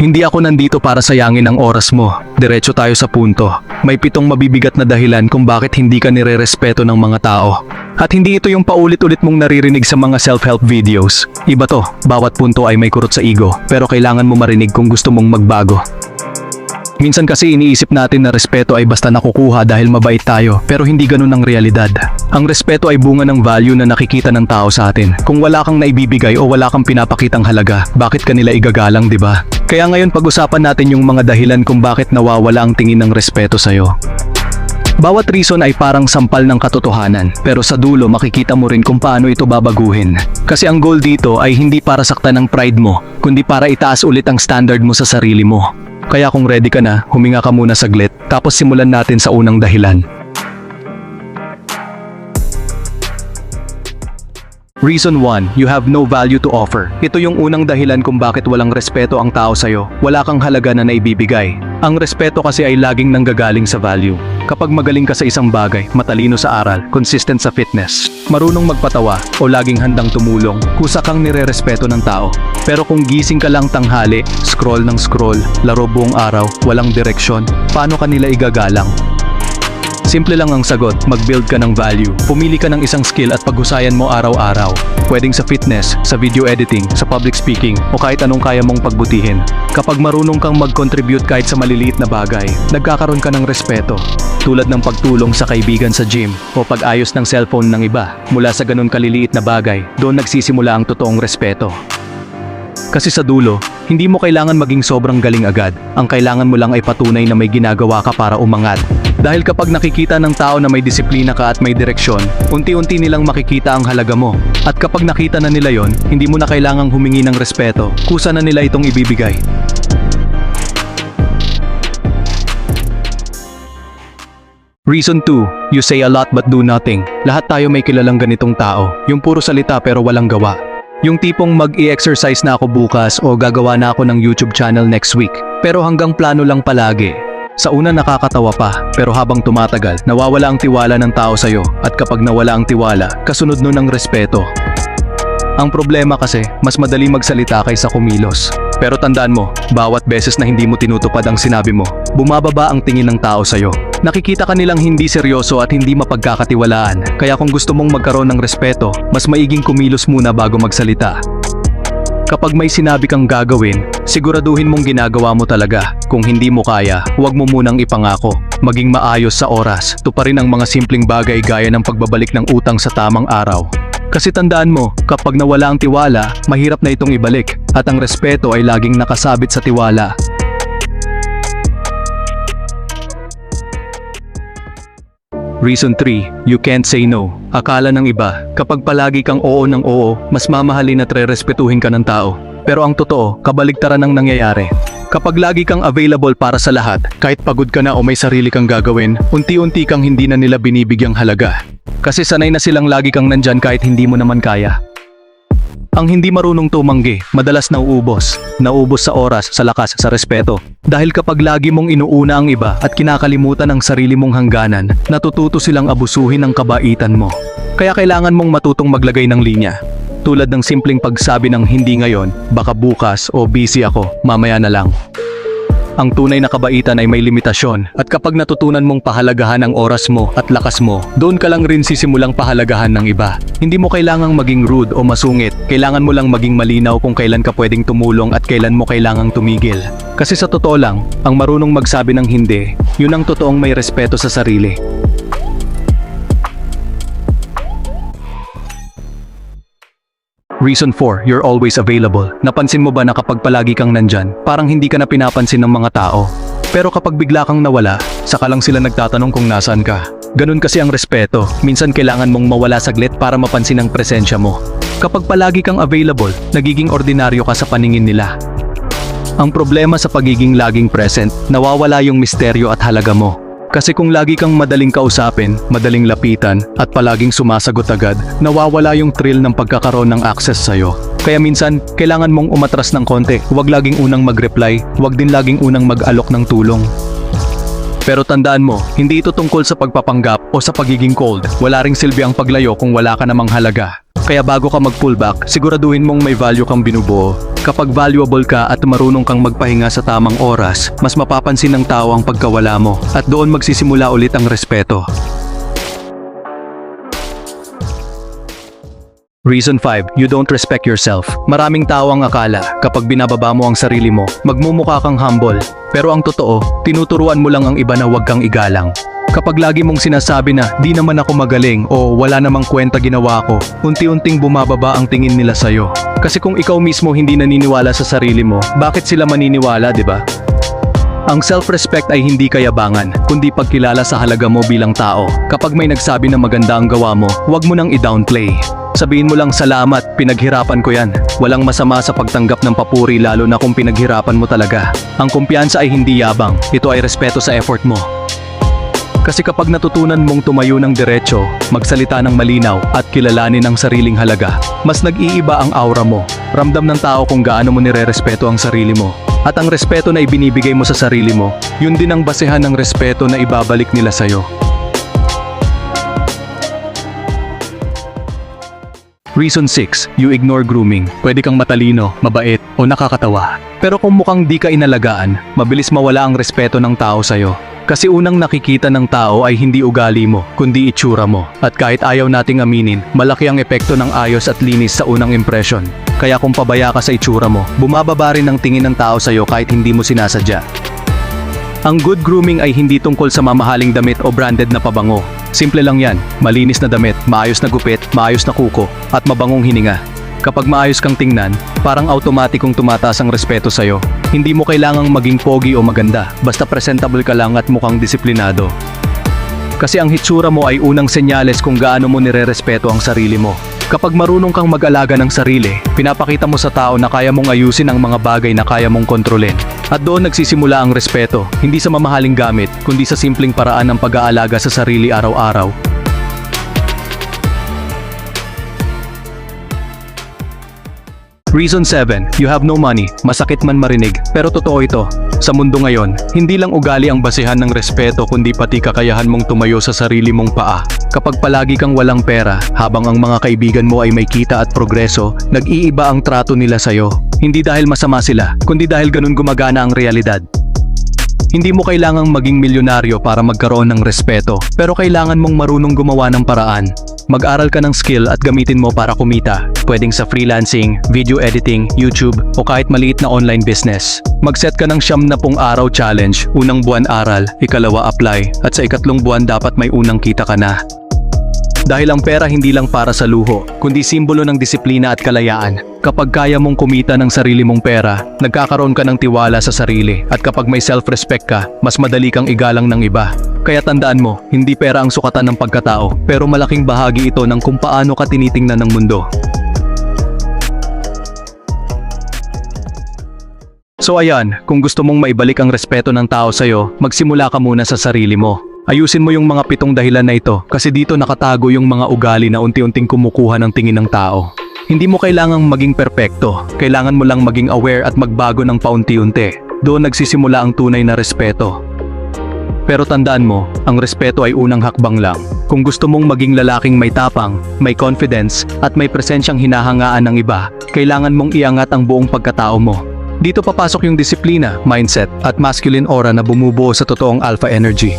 Hindi ako nandito para sayangin ang oras mo. Diretso tayo sa punto. May pitong mabibigat na dahilan kung bakit hindi ka nirerespeto ng mga tao. At hindi ito yung paulit-ulit mong naririnig sa mga self-help videos. Iba to, bawat punto ay may kurot sa ego, pero kailangan mo marinig kung gusto mong magbago. Minsan kasi iniisip natin na respeto ay basta nakukuha dahil mabait tayo, pero hindi ganun ang realidad. Ang respeto ay bunga ng value na nakikita ng tao sa atin. Kung wala kang naibibigay o wala kang pinapakitang halaga, bakit kanila igagalang, di ba? Kaya ngayon pag-usapan natin yung mga dahilan kung bakit nawawala ang tingin ng respeto sa'yo. Bawat reason ay parang sampal ng katotohanan, pero sa dulo makikita mo rin kung paano ito babaguhin. Kasi ang goal dito ay hindi para saktan ang pride mo, kundi para itaas ulit ang standard mo sa sarili mo. Kaya kung ready ka na, huminga ka muna saglit, tapos simulan natin sa unang dahilan. Reason 1, you have no value to offer. Ito yung unang dahilan kung bakit walang respeto ang tao sa'yo. Wala kang halaga na naibibigay. Ang respeto kasi ay laging nanggagaling sa value. Kapag magaling ka sa isang bagay, matalino sa aral, consistent sa fitness, marunong magpatawa, o laging handang tumulong, kusa kang nire-respeto ng tao. Pero kung gising ka lang tanghali, scroll ng scroll, laro buong araw, walang direksyon, paano kanila igagalang? Simple lang ang sagot, mag-build ka ng value. Pumili ka ng isang skill at paghusayan mo araw-araw. Pwedeng sa fitness, sa video editing, sa public speaking, o kahit anong kaya mong pagbutihin. Kapag marunong kang mag-contribute kahit sa maliliit na bagay, nagkakaroon ka ng respeto. Tulad ng pagtulong sa kaibigan sa gym o pag-ayos ng cellphone ng iba. Mula sa ganun kaliliit na bagay, doon nagsisimula ang totoong respeto. Kasi sa dulo, hindi mo kailangan maging sobrang galing agad. Ang kailangan mo lang ay patunay na may ginagawa ka para umangat. Dahil kapag nakikita ng tao na may disiplina ka at may direksyon, unti-unti nilang makikita ang halaga mo. At kapag nakita na nila yon, hindi mo na kailangang humingi ng respeto. Kusa na nila itong ibibigay. Reason 2, you say a lot but do nothing. Lahat tayo may kilalang ganitong tao, yung puro salita pero walang gawa. Yung tipong mag-i-exercise na ako bukas o gagawa na ako ng YouTube channel next week. Pero hanggang plano lang palagi. Sa una nakakatawa pa, pero habang tumatagal, nawawala ang tiwala ng tao sa'yo at kapag nawala ang tiwala, kasunod nun ang respeto. Ang problema kasi, mas madali magsalita kaysa kumilos. Pero tandaan mo, bawat beses na hindi mo tinutupad ang sinabi mo, bumababa ang tingin ng tao sa'yo. Nakikita ka nilang hindi seryoso at hindi mapagkakatiwalaan, kaya kung gusto mong magkaroon ng respeto, mas maiging kumilos muna bago magsalita. Kapag may sinabi kang gagawin, siguraduhin mong ginagawa mo talaga. Kung hindi mo kaya, huwag mo munang ipangako. Maging maayos sa oras, tuparin ang mga simpleng bagay gaya ng pagbabalik ng utang sa tamang araw. Kasi tandaan mo, kapag nawala ang tiwala, mahirap na itong ibalik. At ang respeto ay laging nakasabit sa tiwala. Reason 3, you can't say no. Akala ng iba, kapag palagi kang oo ng oo, mas mamahalin at re-respetuhin ka ng tao. Pero ang totoo, kabaligtaran ang nangyayari. Kapag lagi kang available para sa lahat, kahit pagod ka na o may sarili kang gagawin, unti-unti kang hindi na nila binibigyang halaga. Kasi sanay na silang lagi kang nandyan kahit hindi mo naman kaya. Ang hindi marunong tumanggi, madalas nauubos. Nauubos sa oras, sa lakas, sa respeto. Dahil kapag lagi mong inuuna ang iba at kinakalimutan ang sarili mong hangganan, natututo silang abusuhin ang kabaitan mo. Kaya kailangan mong matutong maglagay ng linya. Tulad ng simpleng pagsabi ng hindi ngayon, baka bukas o busy ako, mamaya na lang. Ang tunay na kabaitan ay may limitasyon at kapag natutunan mong pahalagahan ang oras mo at lakas mo, doon ka lang rin sisimulang pahalagahan ng iba. Hindi mo kailangang maging rude o masungit, kailangan mo lang maging malinaw kung kailan ka pwedeng tumulong at kailan mo kailangang tumigil. Kasi sa totoo lang, ang marunong magsabi ng hindi, yun ang totoong may respeto sa sarili. Reason 4, you're always available. Napansin mo ba na kapag palagi kang nandyan, parang hindi ka na pinapansin ng mga tao? Pero kapag bigla kang nawala, saka lang sila nagtatanong kung nasaan ka. Ganun kasi ang respeto. Minsan kailangan mong mawala saglit para mapansin ang presensya mo. Kapag palagi kang available, nagiging ordinaryo ka sa paningin nila. Ang problema sa pagiging laging present, nawawala yung misteryo at halaga mo. Kasi kung lagi kang madaling kausapin, madaling lapitan, at palaging sumasagot agad, nawawala yung thrill ng pagkakaroon ng access sa'yo. Kaya minsan, kailangan mong umatras ng konti. Huwag laging unang mag-reply, huwag din laging unang mag-alok ng tulong. Pero tandaan mo, hindi ito tungkol sa pagpapanggap o sa pagiging cold. Wala ring silbi ang paglayo kung wala ka namang halaga. Kaya bago ka mag-pull back, siguraduhin mong may value kang binubuo. Kapag valuable ka at marunong kang magpahinga sa tamang oras, mas mapapansin ng tao ang pagkawala mo at doon magsisimula ulit ang respeto. Reason 5, you don't respect yourself. Maraming tao ang akala, kapag binababa mo ang sarili mo, magmumukha kang humble. Pero ang totoo, tinuturuan mo lang ang iba na huwag kang igalang. Kapag lagi mong sinasabi na, di naman ako magaling o wala namang kwenta ginawa ko, unti-unting bumababa ang tingin nila sa'yo. Kasi kung ikaw mismo hindi naniniwala sa sarili mo, bakit sila maniniwala, di ba? Ang self-respect ay hindi kayabangan, kundi pagkilala sa halaga mo bilang tao. Kapag may nagsabi na maganda ang gawa mo, huwag mo nang i-downplay. Sabihin mo lang salamat, pinaghirapan ko yan. Walang masama sa pagtanggap ng papuri lalo na kung pinaghirapan mo talaga. Ang kumpiyansa ay hindi yabang, ito ay respeto sa effort mo. Kasi kapag natutunan mong tumayo ng diretso, magsalita ng malinaw at kilalanin ang sariling halaga, mas nag-iiba ang aura mo. Ramdam ng tao kung gaano mo nire-respeto ang sarili mo. At ang respeto na ibinibigay mo sa sarili mo, yun din ang basehan ng respeto na ibabalik nila sa'yo. Reason 6, you ignore grooming. Pwede kang matalino, mabait, o nakakatawa. Pero kung mukhang di ka inalagaan, mabilis mawala ang respeto ng tao sa'yo. Kasi unang nakikita ng tao ay hindi ugali mo, kundi itsura mo. At kahit ayaw nating aminin, malaki ang epekto ng ayos at linis sa unang impression. Kaya kung pabaya ka sa itsura mo, bumababa rin ang tingin ng tao sa'yo kahit hindi mo sinasadya. Ang good grooming ay hindi tungkol sa mamahaling damit o branded na pabango. Simple lang yan, malinis na damit, maayos na gupit, maayos na kuko, at mabangong hininga. Kapag maayos kang tingnan, parang automatikong tumataas ang respeto sa'yo. Hindi mo kailangang maging pogi o maganda, basta presentable ka lang at mukhang disiplinado. Kasi ang hitsura mo ay unang senyales kung gaano mo nire-respeto ang sarili mo. Kapag marunong kang mag-alaga ng sarili, pinapakita mo sa tao na kaya mong ayusin ang mga bagay na kaya mong kontrolin. At doon nagsisimula ang respeto, hindi sa mamahaling gamit, kundi sa simpleng paraan ng pag-aalaga sa sarili araw-araw. Reason 7, you have no money. Masakit man marinig, pero totoo ito. Sa mundo ngayon, hindi lang ugali ang basehan ng respeto kundi pati kakayahan mong tumayo sa sarili mong paa. Kapag palagi kang walang pera, habang ang mga kaibigan mo ay may kita at progreso, nag-iiba ang trato nila sa'yo. Hindi dahil masama sila, kundi dahil ganun gumagana ang realidad. Hindi mo kailangang maging milyonaryo para magkaroon ng respeto, pero kailangan mong marunong gumawa ng paraan. Mag-aral ka ng skill at gamitin mo para kumita. Pwedeng sa freelancing, video editing, YouTube, o kahit maliit na online business. Mag-set ka ng siyam na pong araw challenge, unang buwan aral, ikalawa apply, at sa ikatlong buwan dapat may unang kita ka na. Dahil ang pera hindi lang para sa luho, kundi simbolo ng disiplina at kalayaan. Kapag kaya mong kumita ng sarili mong pera, nagkakaroon ka ng tiwala sa sarili at kapag may self-respect ka, mas madali kang igalang ng iba. Kaya tandaan mo, hindi pera ang sukatan ng pagkatao, pero malaking bahagi ito ng kung paano ka tinitingnan ng mundo. So ayan, kung gusto mong maibalik ang respeto ng tao sa'yo, magsimula ka muna sa sarili mo. Ayusin mo yung mga pitong dahilan na ito kasi dito nakatago yung mga ugali na unti-unting kumukuha ng tingin ng tao. Hindi mo kailangang maging perpekto, kailangan mo lang maging aware at magbago ng paunti-unti. Doon nagsisimula ang tunay na respeto. Pero tandaan mo, ang respeto ay unang hakbang lang. Kung gusto mong maging lalaking may tapang, may confidence, at may presensyang hinahangaan ng iba, kailangan mong iangat ang buong pagkatao mo. Dito papasok yung disiplina, mindset, at masculine aura na bumubuo sa totoong alpha energy.